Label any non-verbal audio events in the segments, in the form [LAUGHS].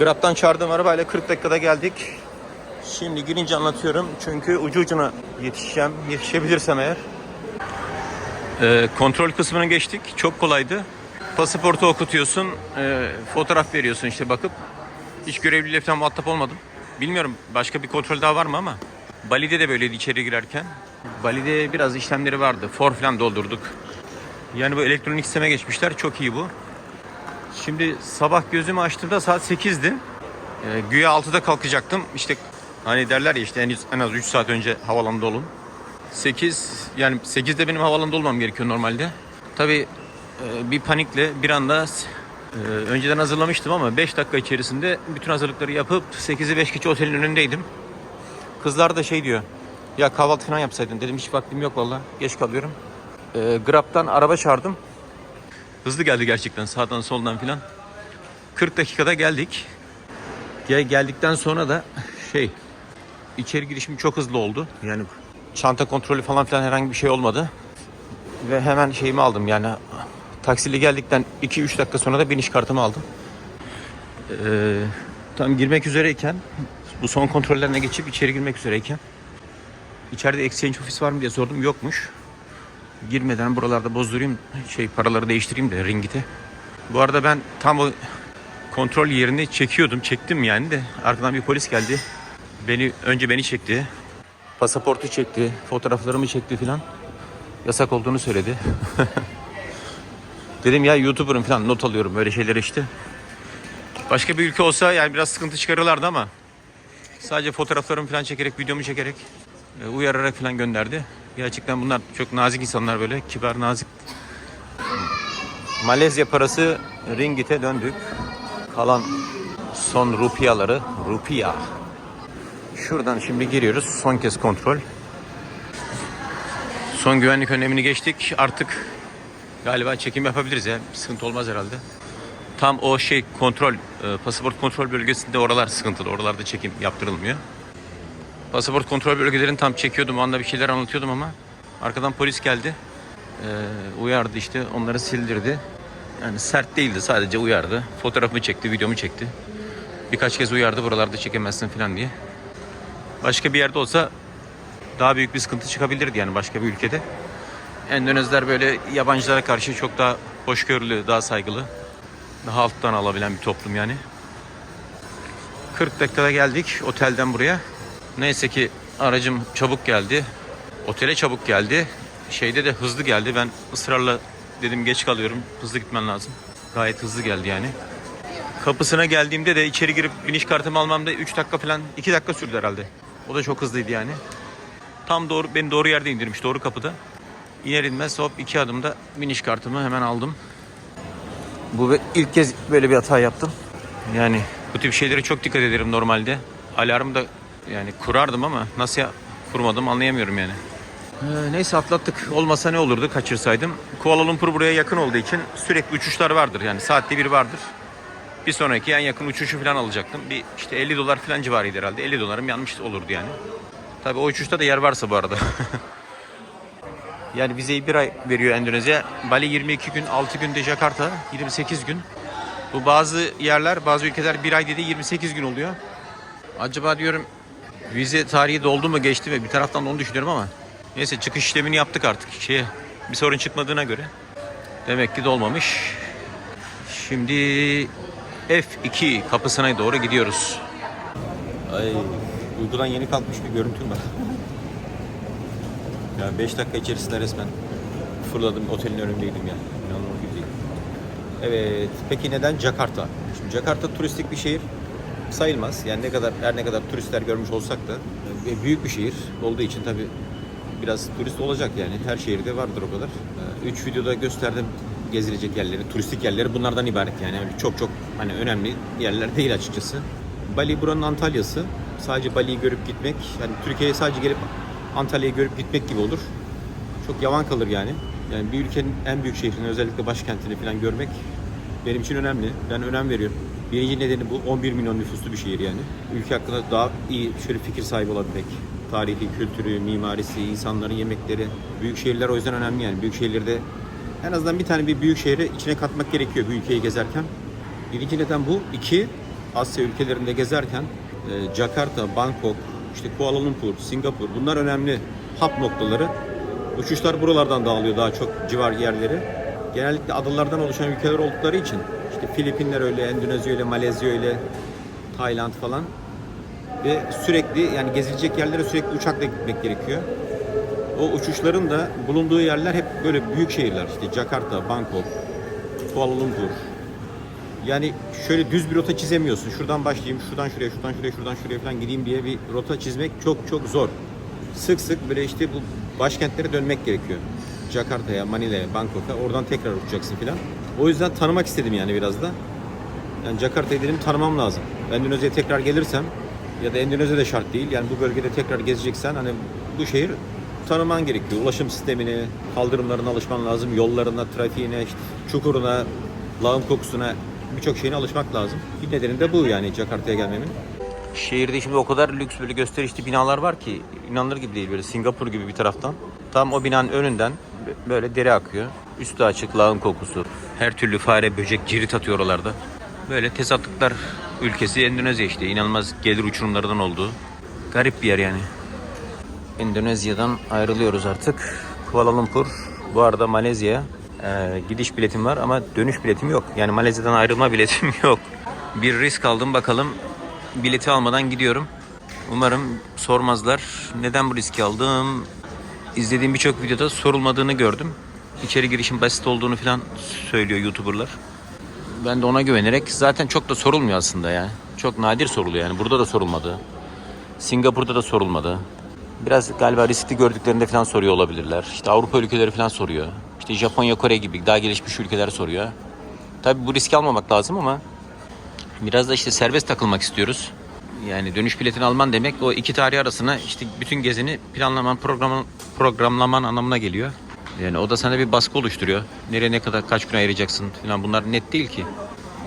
Grab'dan çağırdığım arabayla 40 dakikada geldik. Şimdi girince anlatıyorum çünkü ucu ucuna yetişeceğim. Yetişebilirsem eğer. Ee, kontrol kısmına geçtik. Çok kolaydı. Pasaportu okutuyorsun, e, fotoğraf veriyorsun işte bakıp. Hiç görevliyle falan muhatap olmadım. Bilmiyorum başka bir kontrol daha var mı ama. Bali'de de böyleydi içeri girerken. Bali'de biraz işlemleri vardı. For falan doldurduk. Yani bu elektronik sisteme geçmişler. Çok iyi bu. Şimdi sabah gözümü açtığımda saat 8'di. Ee, güya 6'da kalkacaktım. İşte hani derler ya işte en, en az 3 saat önce havalanda olun. 8 yani 8'de benim havalanda olmam gerekiyor normalde. Tabii e, bir panikle bir anda e, önceden hazırlamıştım ama 5 dakika içerisinde bütün hazırlıkları yapıp 8'i 5 geçe otelin önündeydim. Kızlar da şey diyor. Ya kahvaltı falan yapsaydın dedim hiç vaktim yok valla. Geç kalıyorum. E, Grab'dan araba çağırdım. Hızlı geldi gerçekten sağdan soldan filan. 40 dakikada geldik. Gel geldikten sonra da [LAUGHS] şey içeri girişim çok hızlı oldu. Yani çanta kontrolü falan filan herhangi bir şey olmadı. Ve hemen şeyimi aldım yani taksiyle geldikten 2-3 dakika sonra da biniş kartımı aldım. Ee, tam girmek üzereyken bu son kontrollerine geçip içeri girmek üzereyken içeride exchange ofis var mı diye sordum yokmuş girmeden buralarda bozdurayım şey paraları değiştireyim de ringite. Bu arada ben tam o kontrol yerini çekiyordum. Çektim yani de arkadan bir polis geldi. Beni önce beni çekti. Pasaportu çekti, fotoğraflarımı çekti filan. Yasak olduğunu söyledi. [LAUGHS] Dedim ya YouTuber'ım falan not alıyorum böyle şeyler işte. Başka bir ülke olsa yani biraz sıkıntı çıkarırlardı ama sadece fotoğraflarımı falan çekerek, videomu çekerek e, uyararak falan gönderdi. Gerçekten bunlar çok nazik insanlar böyle. Kibar, nazik. Malezya parası ringite döndük. Kalan son rupiyaları rupiya. Şuradan şimdi giriyoruz. Son kez kontrol. Son güvenlik önlemini geçtik. Artık galiba çekim yapabiliriz ya. Sıkıntı olmaz herhalde. Tam o şey kontrol, e, pasaport kontrol bölgesinde oralar sıkıntılı. Oralarda çekim yaptırılmıyor. Pasaport kontrol bölgelerini tam çekiyordum. O anda bir şeyler anlatıyordum ama arkadan polis geldi. Ee, uyardı işte. Onları sildirdi. Yani sert değildi. Sadece uyardı. Fotoğrafımı çekti, videomu çekti. Birkaç kez uyardı buralarda çekemezsin falan diye. Başka bir yerde olsa daha büyük bir sıkıntı çıkabilirdi yani başka bir ülkede. Endonezler böyle yabancılara karşı çok daha hoşgörülü, daha saygılı. Daha alttan alabilen bir toplum yani. 40 dakikada geldik otelden buraya. Neyse ki aracım çabuk geldi. Otele çabuk geldi. Şeyde de hızlı geldi. Ben ısrarla dedim geç kalıyorum. Hızlı gitmen lazım. Gayet hızlı geldi yani. Kapısına geldiğimde de içeri girip biniş kartımı almamda 3 dakika falan 2 dakika sürdü herhalde. O da çok hızlıydı yani. Tam doğru beni doğru yerde indirmiş doğru kapıda. İner inmez hop iki adımda biniş kartımı hemen aldım. Bu ilk kez böyle bir hata yaptım. Yani bu tip şeylere çok dikkat ederim normalde. Alarmı da yani kurardım ama nasıl kurmadım anlayamıyorum yani. Ee, neyse atlattık. Olmasa ne olurdu kaçırsaydım. Kuala Lumpur buraya yakın olduğu için sürekli uçuşlar vardır. Yani saatte bir vardır. Bir sonraki en yakın uçuşu falan alacaktım. Bir işte 50 dolar falan civarıydı herhalde. 50 dolarım yanlış olurdu yani. Tabii o uçuşta da yer varsa bu arada. [LAUGHS] yani vizeyi bir ay veriyor Endonezya. Bali 22 gün, 6 günde Jakarta 28 gün. Bu bazı yerler, bazı ülkeler bir ay dedi 28 gün oluyor. Acaba diyorum vize tarihi doldu mu geçti mi? Bir taraftan da onu düşünüyorum ama. Neyse çıkış işlemini yaptık artık. Şeye, bir sorun çıkmadığına göre. Demek ki dolmamış. Şimdi F2 kapısına doğru gidiyoruz. Ay uykudan yeni kalkmış bir görüntüm var. Ya 5 dakika içerisinde resmen fırladım otelin önündeydim ya. İnanılmaz gibi değil. Evet. Peki neden Jakarta? Şimdi Jakarta turistik bir şehir sayılmaz. Yani ne kadar her ne kadar turistler görmüş olsak da e, büyük bir şehir olduğu için tabi biraz turist olacak yani. Her şehirde vardır o kadar. 3 videoda gösterdim gezilecek yerleri, turistik yerleri bunlardan ibaret yani. Öyle çok çok hani önemli yerler değil açıkçası. Bali buranın Antalya'sı. Sadece Bali'yi görüp gitmek, yani Türkiye'ye sadece gelip Antalya'yı görüp gitmek gibi olur. Çok yavan kalır yani. Yani bir ülkenin en büyük şehrini özellikle başkentini falan görmek benim için önemli. Ben önem veriyorum. Birinci nedeni bu 11 milyon nüfuslu bir şehir yani. Ülke hakkında daha iyi şöyle fikir sahibi olabilmek. Tarihi, kültürü, mimarisi, insanların yemekleri. Büyük şehirler o yüzden önemli yani. Büyük şehirlerde en azından bir tane bir büyük şehri içine katmak gerekiyor bir ülkeyi gezerken. Birinci neden bu. İki, Asya ülkelerinde gezerken e, Jakarta, Bangkok, işte Kuala Lumpur, Singapur bunlar önemli hap noktaları. Uçuşlar buralardan dağılıyor daha çok civar yerleri. Genellikle adalardan oluşan ülkeler oldukları için işte Filipinler öyle, Endonezya öyle, Malezya öyle, Tayland falan ve sürekli yani gezilecek yerlere sürekli uçakla gitmek gerekiyor. O uçuşların da bulunduğu yerler hep böyle büyük şehirler işte Jakarta, Bangkok, Kuala Lumpur. Yani şöyle düz bir rota çizemiyorsun. Şuradan başlayayım, şuradan şuraya, şuradan şuraya, şuradan şuraya falan gideyim diye bir rota çizmek çok çok zor. Sık sık böyle işte bu başkentlere dönmek gerekiyor. Jakarta'ya, Manila'ya, Bangkok'a oradan tekrar uçacaksın falan. O yüzden tanımak istedim yani biraz da. Yani Jakarta'yı dedim tanımam lazım. Endonezya'ya tekrar gelirsem ya da Endonezya da şart değil. Yani bu bölgede tekrar gezeceksen hani bu şehir tanıman gerekiyor. Ulaşım sistemini, kaldırımlarına alışman lazım. Yollarına, trafiğine, işte çukuruna, lağım kokusuna birçok şeyine alışmak lazım. Bir nedeni de bu yani Jakarta'ya gelmemin. Şehirde şimdi o kadar lüks böyle gösterişli binalar var ki inanılır gibi değil böyle Singapur gibi bir taraftan. Tam o binanın önünden böyle dere akıyor. Üstü açık lağım kokusu. Her türlü fare, böcek, cirit atıyor oralarda. Böyle tezatlıklar ülkesi Endonezya işte. İnanılmaz gelir uçurumlarından olduğu. Garip bir yer yani. Endonezya'dan ayrılıyoruz artık. Kuala Lumpur. Bu arada Malezya e, gidiş biletim var ama dönüş biletim yok. Yani Malezya'dan ayrılma [LAUGHS] biletim yok. Bir risk aldım bakalım. Bileti almadan gidiyorum. Umarım sormazlar. Neden bu riski aldım? İzlediğim birçok videoda sorulmadığını gördüm. İçeri girişin basit olduğunu falan söylüyor YouTuber'lar. Ben de ona güvenerek zaten çok da sorulmuyor aslında ya. Çok nadir soruluyor yani. Burada da sorulmadı. Singapur'da da sorulmadı. Biraz galiba riskli gördüklerinde falan soruyor olabilirler. İşte Avrupa ülkeleri falan soruyor. İşte Japonya, Kore gibi daha gelişmiş ülkeler soruyor. Tabii bu riski almamak lazım ama biraz da işte serbest takılmak istiyoruz. Yani dönüş biletini alman demek o iki tarih arasına işte bütün gezini planlaman, programın, programlaman anlamına geliyor. Yani o da sana bir baskı oluşturuyor. Nereye ne kadar kaç gün ayıracaksın falan bunlar net değil ki.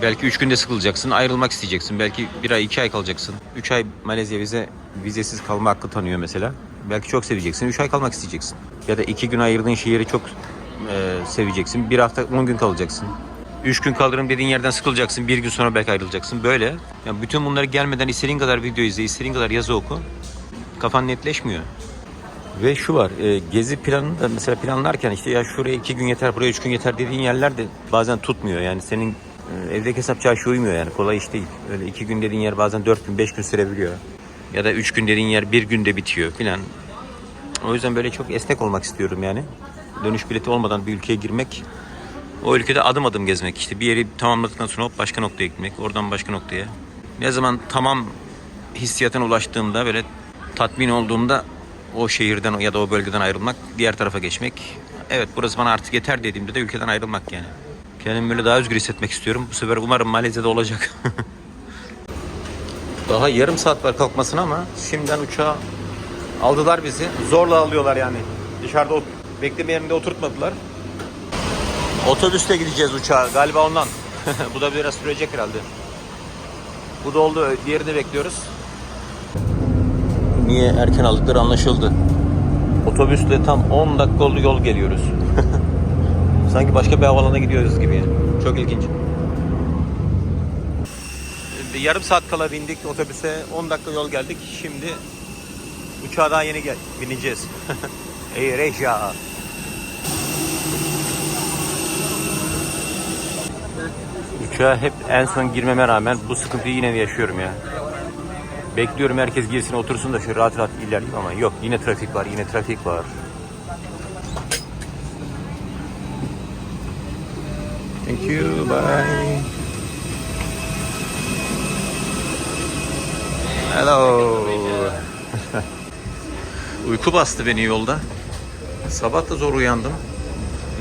Belki 3 günde sıkılacaksın, ayrılmak isteyeceksin. Belki bir ay, iki ay kalacaksın. 3 ay Malezya vize vizesiz kalma hakkı tanıyor mesela. Belki çok seveceksin, 3 ay kalmak isteyeceksin. Ya da 2 gün ayırdığın şehri çok e, seveceksin. Bir hafta 10 gün kalacaksın. 3 gün kalırım dediğin yerden sıkılacaksın. Bir gün sonra belki ayrılacaksın. Böyle. Yani bütün bunları gelmeden istediğin kadar video izle, istediğin kadar yazı oku. Kafan netleşmiyor. Ve şu var, e, gezi planını da mesela planlarken işte ya şuraya iki gün yeter, buraya üç gün yeter dediğin yerler de bazen tutmuyor. Yani senin e, evdeki hesap çarşı uymuyor yani kolay iş değil. Öyle iki gün dediğin yer bazen dört gün, beş gün sürebiliyor. Ya da üç gün dediğin yer bir günde bitiyor filan. O yüzden böyle çok esnek olmak istiyorum yani. Dönüş bileti olmadan bir ülkeye girmek, o ülkede adım adım gezmek işte bir yeri tamamladıktan sonra hop başka noktaya gitmek, oradan başka noktaya. Ne zaman tamam hissiyatına ulaştığımda böyle tatmin olduğumda o şehirden ya da o bölgeden ayrılmak, diğer tarafa geçmek. Evet burası bana artık yeter dediğimde de ülkeden ayrılmak yani. Kendimi böyle daha özgür hissetmek istiyorum. Bu sefer umarım Malezya'da olacak. [LAUGHS] daha yarım saat var kalkmasına ama şimdiden uçağa aldılar bizi. Zorla alıyorlar yani. Dışarıda bekleme yerinde oturtmadılar. Otobüste gideceğiz uçağa galiba ondan. [LAUGHS] Bu da biraz sürecek herhalde. Bu da oldu. Diğerini bekliyoruz niye erken aldıkları anlaşıldı. Otobüsle tam 10 dakikalık yol geliyoruz. [LAUGHS] Sanki başka bir havalana gidiyoruz gibi. yani. Çok ilginç. Bir Yarım saat kala bindik otobüse. 10 dakika yol geldik. Şimdi uçağa daha yeni gel bineceğiz. [LAUGHS] Ey Reja. Uçağa hep en son girmeme rağmen bu sıkıntıyı yine de yaşıyorum ya. Bekliyorum herkes girsin otursun da şöyle rahat rahat ilerleyeyim ama yok yine trafik var yine trafik var. Thank you bye. Hello. [LAUGHS] Uyku bastı beni yolda. Sabah da zor uyandım.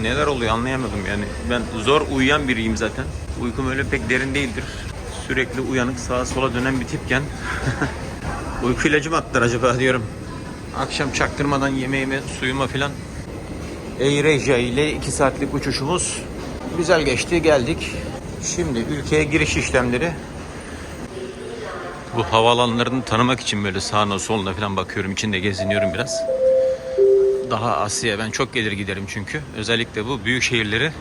Neler oluyor anlayamadım yani. Ben zor uyuyan biriyim zaten. Uykum öyle pek derin değildir. Sürekli uyanık sağa sola dönen bir tipken [LAUGHS] uyku ilacı mı attılar acaba diyorum. Akşam çaktırmadan yemeğime, suyuma filan. Eyreja ile 2 saatlik uçuşumuz güzel geçti. Geldik. Şimdi ülkeye giriş işlemleri. Bu havaalanlarını tanımak için böyle sağına soluna falan bakıyorum. içinde geziniyorum biraz. Daha Asya ben çok gelir giderim çünkü. Özellikle bu büyük şehirleri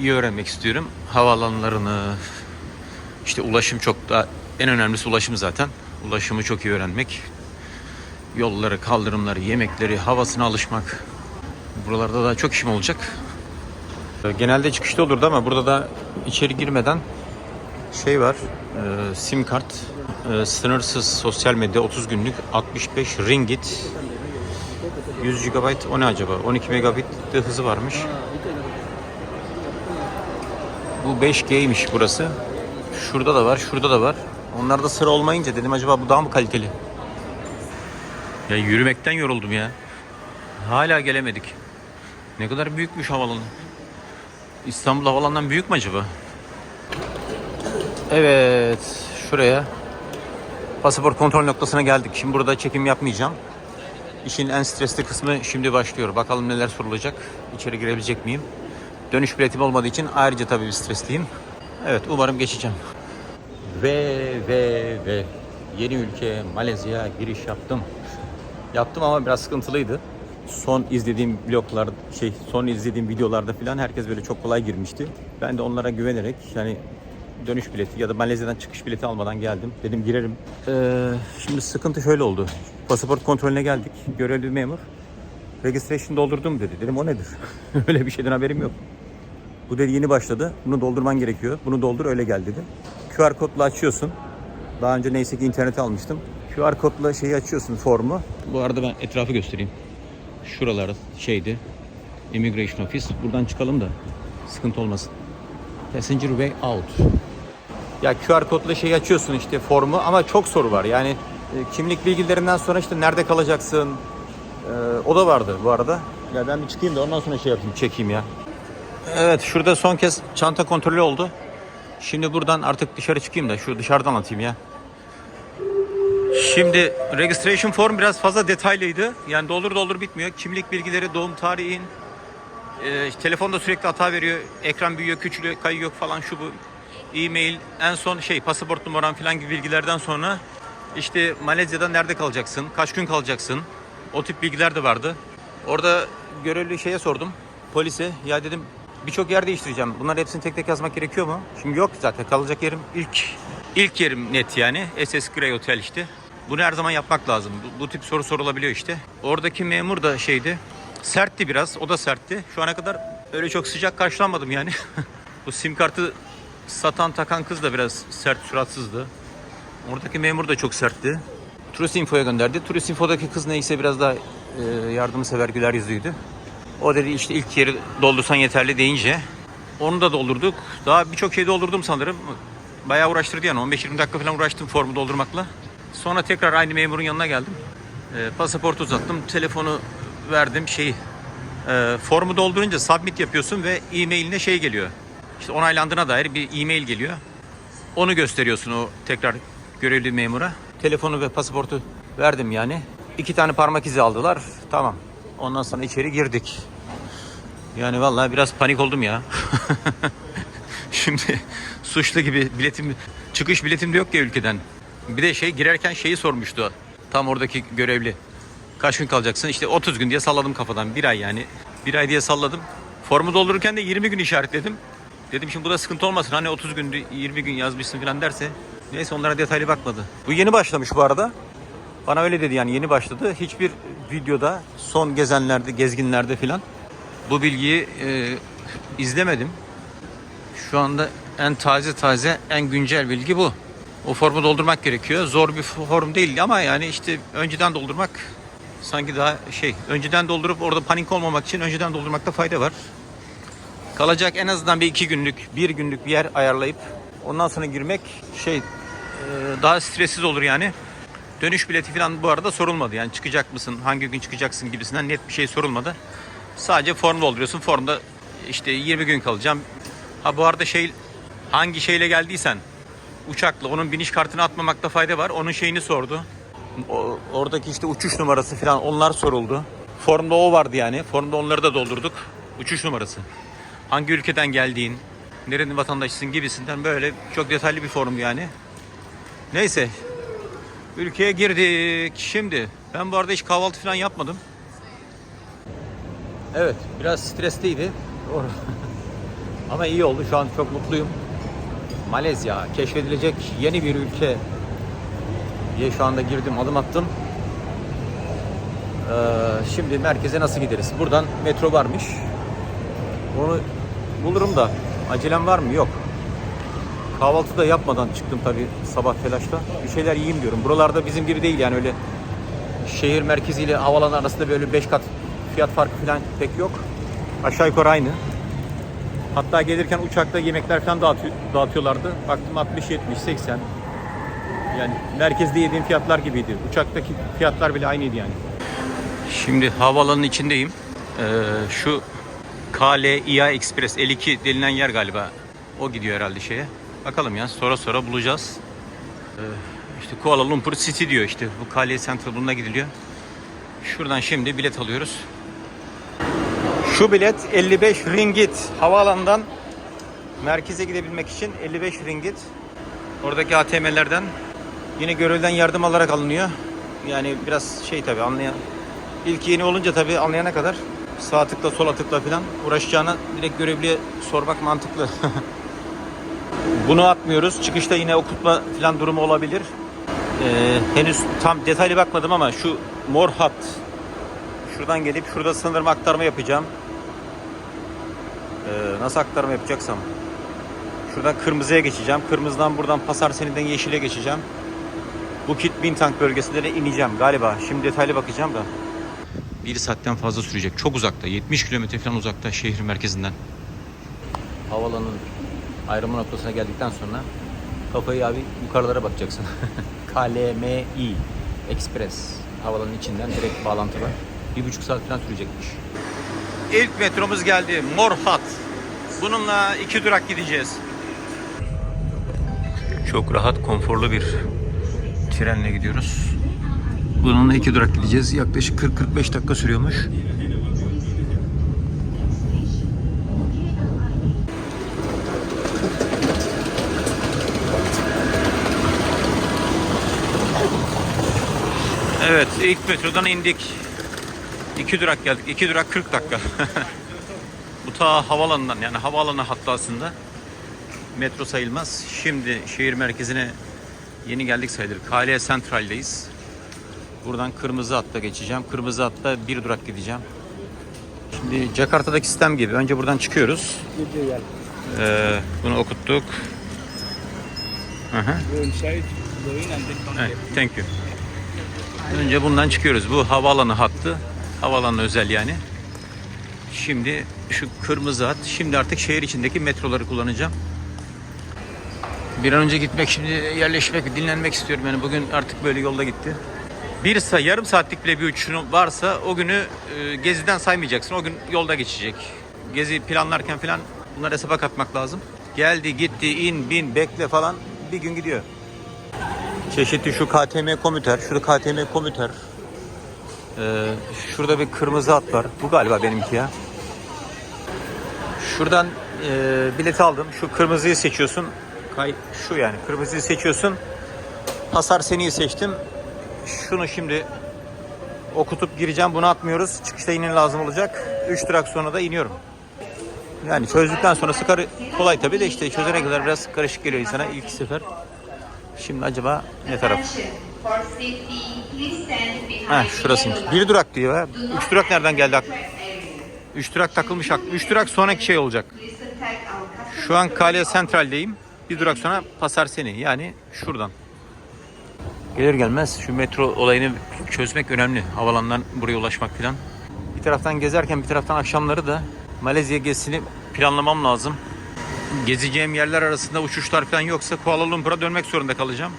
iyi öğrenmek istiyorum. Havaalanlarını, İşte ulaşım çok da en önemlisi ulaşım zaten. Ulaşımı çok iyi öğrenmek. Yolları, kaldırımları, yemekleri, havasına alışmak. Buralarda daha çok işim olacak. Genelde çıkışta olurdu ama burada da içeri girmeden şey var. e, sim kart, e, sınırsız sosyal medya 30 günlük 65 ringgit. 100 GB o ne acaba? 12 megabit de hızı varmış. Bu 5G'ymiş burası. Şurada da var, şurada da var. Onlarda sıra olmayınca dedim acaba bu daha mı kaliteli? Ya yürümekten yoruldum ya. Hala gelemedik. Ne kadar büyükmüş havalanı. İstanbul havalanından büyük mü acaba? Evet, şuraya pasaport kontrol noktasına geldik. Şimdi burada çekim yapmayacağım. İşin en stresli kısmı şimdi başlıyor. Bakalım neler sorulacak. İçeri girebilecek miyim? Dönüş biletim olmadığı için ayrıca tabii bir stresliyim. Evet, umarım geçeceğim. Ve ve ve yeni ülke Malezya giriş yaptım. Yaptım ama biraz sıkıntılıydı. Son izlediğim vloglar, şey son izlediğim videolarda falan herkes böyle çok kolay girmişti. Ben de onlara güvenerek yani dönüş bileti ya da Malezya'dan çıkış bileti almadan geldim. Dedim girerim. Ee, şimdi sıkıntı şöyle oldu. Pasaport kontrolüne geldik. Görevli memur. Registration doldurdum dedi. Dedim o nedir? [LAUGHS] öyle bir şeyden haberim yok. Bu dedi yeni başladı. Bunu doldurman gerekiyor. Bunu doldur öyle gel dedi. QR kodla açıyorsun. Daha önce neyse ki internete almıştım. QR kodla şeyi açıyorsun formu. Bu arada ben etrafı göstereyim. Şuralar şeydi. Immigration Office. Buradan çıkalım da sıkıntı olmasın. Passenger way out. Ya QR kodla şeyi açıyorsun işte formu ama çok soru var. Yani e, kimlik bilgilerinden sonra işte nerede kalacaksın? E, o da vardı bu arada. Ya ben bir çıkayım da ondan sonra şey yapayım, çekeyim ya. Evet şurada son kez çanta kontrolü oldu. Şimdi buradan artık dışarı çıkayım da şu dışarıdan atayım ya. Şimdi registration form biraz fazla detaylıydı. Yani doldur doldur bitmiyor. Kimlik bilgileri, doğum tarihin, e, telefonda sürekli hata veriyor. Ekran büyüyor, küçülüyor, kayıyor falan şu bu. E-mail, en son şey pasaport numaran falan gibi bilgilerden sonra işte Malezya'da nerede kalacaksın, kaç gün kalacaksın. O tip bilgiler de vardı. Orada görevli şeye sordum. Polise ya dedim birçok yer değiştireceğim. Bunları hepsini tek tek yazmak gerekiyor mu? Şimdi yok zaten kalacak yerim ilk ilk yerim net yani. SS Grey Hotel işte. Bunu her zaman yapmak lazım. Bu, bu tip soru sorulabiliyor işte. Oradaki memur da şeydi. Sertti biraz. O da sertti. Şu ana kadar öyle çok sıcak karşılanmadım yani. [LAUGHS] bu sim kartı satan takan kız da biraz sert suratsızdı. Oradaki memur da çok sertti. Turist Info'ya gönderdi. Turist Info'daki kız neyse biraz daha e, yardımsever güler yüzlüydü. O dedi işte ilk yeri doldursan yeterli deyince onu da doldurduk. Daha birçok şey doldurdum sanırım. Bayağı uğraştırdı yani 15-20 dakika falan uğraştım formu doldurmakla. Sonra tekrar aynı memurun yanına geldim. E, pasaportu uzattım. Telefonu verdim şeyi. E, formu doldurunca submit yapıyorsun ve e-mailine şey geliyor. İşte onaylandığına dair bir e-mail geliyor. Onu gösteriyorsun o tekrar görevli memura. Telefonu ve pasaportu verdim yani. İki tane parmak izi aldılar. Tamam. Ondan sonra içeri girdik. Yani vallahi biraz panik oldum ya. [LAUGHS] Şimdi suçlu gibi biletim, çıkış biletim de yok ya ülkeden. Bir de şey girerken şeyi sormuştu. Tam oradaki görevli. Kaç gün kalacaksın? İşte 30 gün diye salladım kafadan. Bir ay yani. Bir ay diye salladım. Formu doldururken de 20 gün işaretledim. Dedim şimdi bu da sıkıntı olmasın. Hani 30 gün, 20 gün yazmışsın falan derse. Neyse onlara detaylı bakmadı. Bu yeni başlamış bu arada. Bana öyle dedi yani yeni başladı. Hiçbir videoda son gezenlerde, gezginlerde filan bu bilgiyi e, izlemedim. Şu anda en taze taze, en güncel bilgi bu. O formu doldurmak gerekiyor. Zor bir form değil ama yani işte önceden doldurmak sanki daha şey, önceden doldurup orada panik olmamak için önceden doldurmakta fayda var. Kalacak en azından bir iki günlük, bir günlük bir yer ayarlayıp ondan sonra girmek şey e, daha stressiz olur yani. Dönüş bileti falan bu arada sorulmadı. Yani çıkacak mısın, hangi gün çıkacaksın gibisinden net bir şey sorulmadı. Sadece form dolduruyorsun. Formda işte 20 gün kalacağım. Ha bu arada şey hangi şeyle geldiysen uçakla onun biniş kartını atmamakta fayda var. Onun şeyini sordu. O, oradaki işte uçuş numarası falan onlar soruldu. Formda o vardı yani. Formda onları da doldurduk. Uçuş numarası. Hangi ülkeden geldiğin, nerenin vatandaşısın gibisinden böyle çok detaylı bir form yani. Neyse. Ülkeye girdik. Şimdi ben bu arada hiç kahvaltı falan yapmadım. Evet, biraz stresliydi. [LAUGHS] Ama iyi oldu. Şu an çok mutluyum. Malezya keşfedilecek yeni bir ülke diye şu anda girdim adım attım. Ee, şimdi merkeze nasıl gideriz? Buradan metro varmış. Onu bulurum da acelem var mı? Yok. Kahvaltı da yapmadan çıktım tabii sabah telaşta. Bir şeyler yiyeyim diyorum. Buralarda bizim gibi değil yani öyle şehir merkeziyle havalan arasında böyle 5 kat fiyat farkı falan pek yok. Aşağı yukarı aynı. Hatta gelirken uçakta yemekler falan dağıtıyor, dağıtıyorlardı. Baktım 60, 70, 80. Yani merkezde yediğim fiyatlar gibiydi. Uçaktaki fiyatlar bile aynıydı yani. Şimdi havaalanının içindeyim. Ee, şu KLIA Express 52 denilen yer galiba. O gidiyor herhalde şeye. Bakalım ya sonra sonra bulacağız. Ee, işte Kuala Lumpur City diyor işte. Bu KLIA Central bununla gidiliyor. Şuradan şimdi bilet alıyoruz. Şu bilet 55 ringgit. Havaalanından merkeze gidebilmek için 55 ringgit. Oradaki ATM'lerden yine görevden yardım alarak alınıyor. Yani biraz şey tabi anlayan. İlk yeni olunca tabi anlayana kadar sağ tıkla sola tıkla falan uğraşacağına direkt görevliye sormak mantıklı. [LAUGHS] Bunu atmıyoruz. Çıkışta yine okutma falan durumu olabilir. Ee, henüz tam detaylı bakmadım ama şu mor hat şuradan gelip şurada sanırım aktarma yapacağım. Ee, nasıl aktarma yapacaksam şuradan kırmızıya geçeceğim. Kırmızıdan buradan Pasar Seni'den yeşile geçeceğim. Bukit Bintang bölgesinde de ineceğim galiba. Şimdi detaylı bakacağım da. Bir saatten fazla sürecek. Çok uzakta. 70 kilometre falan uzakta şehir merkezinden. Havalanın ayrılma noktasına geldikten sonra kafayı abi yukarılara bakacaksın. [LAUGHS] KLMI Express havalanın içinden direkt bağlantı var. Bir buçuk saat falan sürecekmiş. İlk metromuz geldi. Mor Hat. Bununla iki durak gideceğiz. Çok rahat, konforlu bir trenle gidiyoruz. Bununla iki durak gideceğiz. Yaklaşık 40-45 dakika sürüyormuş. Evet, ilk metrodan indik. İki durak geldik. İki durak 40 dakika. [LAUGHS] Bu ta havalanından yani havaalanı hattı aslında. Metro sayılmaz. Şimdi şehir merkezine yeni geldik sayılır. Kale Central'deyiz. Buradan kırmızı hatta geçeceğim. Kırmızı hatta bir durak gideceğim. Şimdi Jakarta'daki sistem gibi. Önce buradan çıkıyoruz. Ee, bunu okuttuk. Hı. Evet, thank you. Önce bundan çıkıyoruz. Bu havaalanı hattı. Havaalanı özel yani. Şimdi şu kırmızı hat. Şimdi artık şehir içindeki metroları kullanacağım. Bir an önce gitmek, şimdi yerleşmek, dinlenmek istiyorum. Yani bugün artık böyle yolda gitti. Bir sa yarım saatlik bile bir uçuşun varsa o günü e, geziden saymayacaksın. O gün yolda geçecek. Gezi planlarken falan bunları hesaba katmak lazım. Geldi, gitti, in, bin, bekle falan bir gün gidiyor. Çeşitli şu KTM komüter, şurada KTM komüter. Ee, şurada bir kırmızı hat var. Bu galiba benimki ya. Şuradan e, bileti aldım. Şu kırmızıyı seçiyorsun. Kay şu yani kırmızıyı seçiyorsun. Hasar seniyi seçtim. Şunu şimdi okutup gireceğim. Bunu atmıyoruz. Çıkışta yine lazım olacak. 3 durak sonra da iniyorum. Yani çözdükten sonra sıkarı kolay tabii de işte çözene kadar biraz karışık geliyor insana ilk sefer. Şimdi acaba ne taraf? Ha şurasıymış. Bir durak diyor ha. Üç durak nereden geldi? Üç durak takılmış. Üç durak sonraki şey olacak. Şu an Kale Central'deyim. Bir durak sonra Pasar Seni. Yani şuradan. Gelir gelmez şu metro olayını çözmek önemli. Havalandan buraya ulaşmak falan. Bir taraftan gezerken bir taraftan akşamları da Malezya gezisini planlamam lazım. Gezeceğim yerler arasında uçuşlar falan yoksa Kuala Lumpur'a dönmek zorunda kalacağım.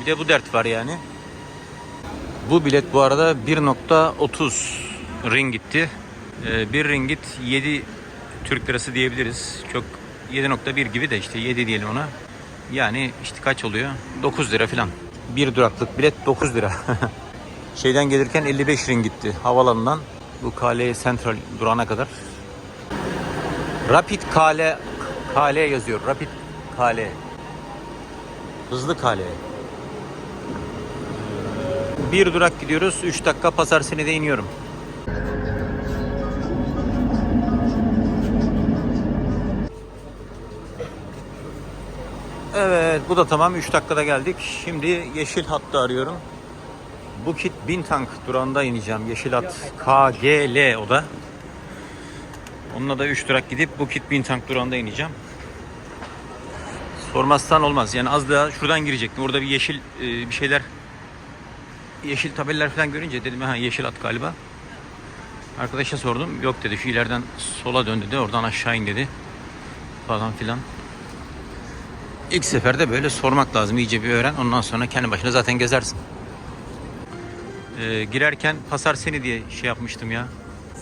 Bir de bu dert var yani. Bu bilet bu arada 1.30 ringitti. Ee, 1 ringit 7 Türk lirası diyebiliriz. Çok 7.1 gibi de işte 7 diyelim ona. Yani işte kaç oluyor? 9 lira falan. Bir duraklık bilet 9 lira. [LAUGHS] Şeyden gelirken 55 ringitti havalanından bu Kale Central durağına kadar. Rapid Kale Kale yazıyor. Rapid Kale. Hızlı Kale. Bir durak gidiyoruz. 3 dakika Pasar Seni'de iniyorum. Evet bu da tamam 3 dakikada geldik. Şimdi yeşil hattı arıyorum. Bukit Bintang durağında ineceğim. Yeşil hat KGL o da. Onunla da 3 durak gidip Bukit Bintang durağında ineceğim. Sormazsan olmaz. Yani az daha şuradan girecektim. Orada bir yeşil e, bir şeyler yeşil tabeller falan görünce dedim ha yeşil at galiba. Arkadaşa sordum. Yok dedi şu ileriden sola dön dedi. Oradan aşağı in dedi. Falan filan. İlk seferde böyle sormak lazım. iyice bir öğren. Ondan sonra kendi başına zaten gezersin. Ee, girerken Pasar Seni diye şey yapmıştım ya.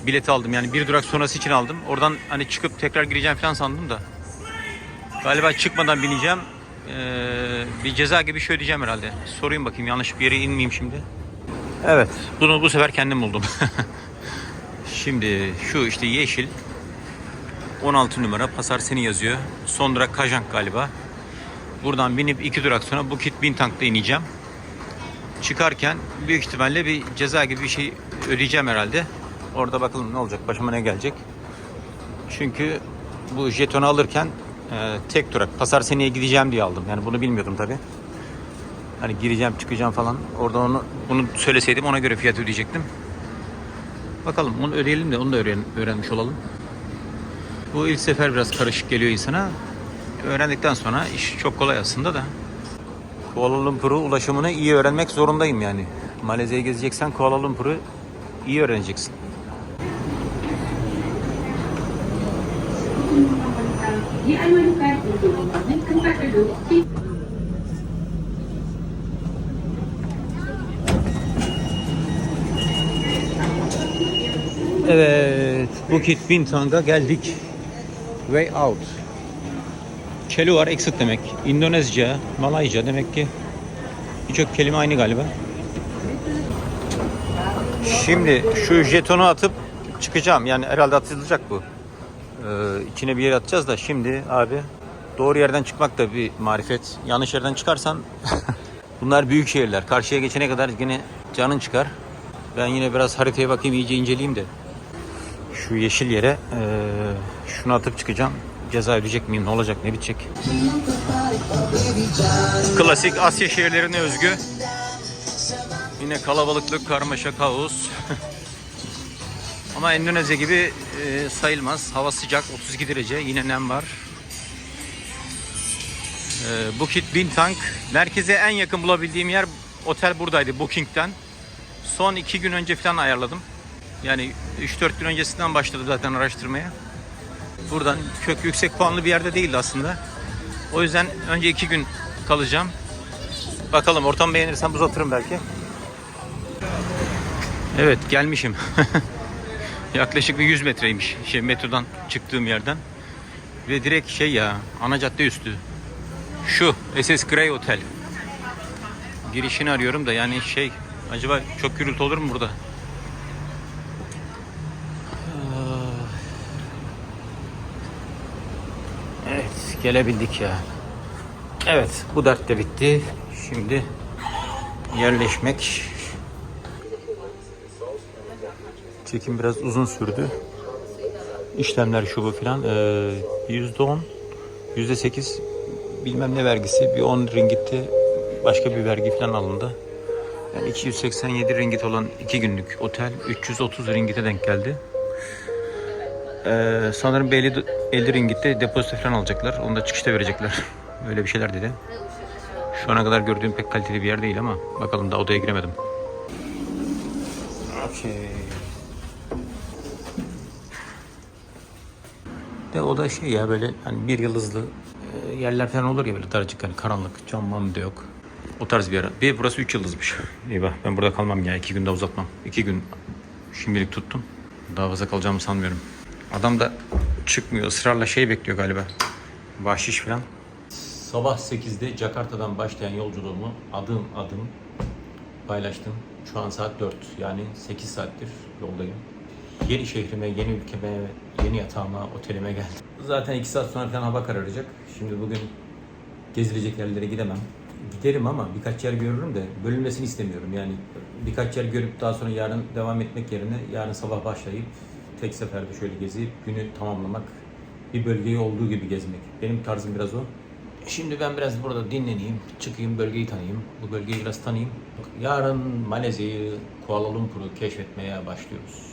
Bileti aldım yani bir durak sonrası için aldım. Oradan hani çıkıp tekrar gireceğim falan sandım da. Galiba çıkmadan bineceğim. Ee, bir ceza gibi şey ödeyeceğim herhalde. Sorayım bakayım yanlış bir yere inmeyeyim şimdi. Evet bunu bu sefer kendim buldum. [LAUGHS] şimdi şu işte yeşil 16 numara Pasar Seni yazıyor. Son durak Kajank galiba. Buradan binip iki durak sonra Bukit Bintang'da ineceğim. Çıkarken büyük ihtimalle bir ceza gibi bir şey ödeyeceğim herhalde. Orada bakalım ne olacak, başıma ne gelecek. Çünkü bu jetonu alırken e, tek durak, Pasar Seni'ye gideceğim diye aldım. Yani bunu bilmiyordum tabi. Hani gireceğim, çıkacağım falan. Orada onu bunu söyleseydim ona göre fiyat ödeyecektim. Bakalım onu ödeyelim de onu da öğren, öğrenmiş olalım. Bu ilk sefer biraz karışık geliyor insana. Öğrendikten sonra iş çok kolay aslında da. Kuala Lumpur'u ulaşımını iyi öğrenmek zorundayım yani. Malezya'yı gezeceksen Kuala Lumpur'u iyi öğreneceksin. Di ay malukat dito ng kumpatalo, Evet, Bukit Bintang'a geldik. Way out. Keluar exit demek. İndonezce, Malayca demek ki birçok kelime aynı galiba. Şimdi şu jetonu atıp çıkacağım. Yani herhalde atılacak bu. Ee, içine bir yere atacağız da şimdi abi doğru yerden çıkmak da bir marifet. Yanlış yerden çıkarsan [LAUGHS] bunlar büyük şehirler. Karşıya geçene kadar yine canın çıkar. Ben yine biraz haritaya bakayım iyice inceleyeyim de şu yeşil yere eee, şunu atıp çıkacağım. Ceza ödeyecek miyim? Ne olacak? Ne bitecek? Klasik Asya şehirlerine özgü. Yine kalabalıklık, karmaşa, kaos. [LAUGHS] Ama Endonezya gibi eee, sayılmaz. Hava sıcak, 32 derece. Yine nem var. Eee, Bukit Bintang. Merkeze en yakın bulabildiğim yer otel buradaydı Booking'den. Son iki gün önce falan ayarladım. Yani 3-4 gün öncesinden başladı zaten araştırmaya. Buradan çok yüksek puanlı bir yerde değildi aslında. O yüzden önce 2 gün kalacağım. Bakalım ortam beğenirsem uzatırım belki. Evet gelmişim. [LAUGHS] Yaklaşık bir 100 metreymiş şey metrodan çıktığım yerden. Ve direkt şey ya ana cadde üstü. Şu SS Grey Hotel. Girişini arıyorum da yani şey acaba çok gürültü olur mu burada? Evet gelebildik ya. Evet bu dert de bitti. Şimdi yerleşmek. Çekim biraz uzun sürdü. İşlemler şu bu filan. Ee, Yüzde on, yüzde sekiz bilmem ne vergisi. Bir 10 ringitti. Başka bir vergi falan alındı. Yani 287 ringgit olan 2 günlük otel 330 ringgite denk geldi. Ee, sanırım bir 50, 50 ringitte depozito falan alacaklar. Onu da çıkışta verecekler. [LAUGHS] Öyle bir şeyler dedi. Şu ana kadar gördüğüm pek kaliteli bir yer değil ama bakalım da odaya giremedim. Okey. De o da şey ya böyle hani bir yıldızlı e, yerler falan olur ya böyle daracık hani karanlık cam da yok. O tarz bir yer. Bir burası 3 yıldızmış. Bak ben burada kalmam ya. iki günde uzatmam. İki gün şimdilik tuttum. Daha fazla kalacağımı sanmıyorum. Adam da çıkmıyor. ısrarla şey bekliyor galiba. Bahşiş falan. Sabah 8'de Jakarta'dan başlayan yolculuğumu adım adım paylaştım. Şu an saat 4. Yani 8 saattir yoldayım. Yeni şehrime, yeni ülkeme, yeni yatağıma, otelime geldim. Zaten 2 saat sonra falan hava kararacak. Şimdi bugün gezilecek yerlere gidemem. Giderim ama birkaç yer görürüm de bölünmesini istemiyorum. Yani birkaç yer görüp daha sonra yarın devam etmek yerine yarın sabah başlayıp tek seferde şöyle gezip günü tamamlamak, bir bölgeyi olduğu gibi gezmek. Benim tarzım biraz o. Şimdi ben biraz burada dinleneyim, çıkayım, bölgeyi tanıyayım. Bu bölgeyi biraz tanıyayım. Yarın Malezya'yı, Kuala Lumpur'u keşfetmeye başlıyoruz.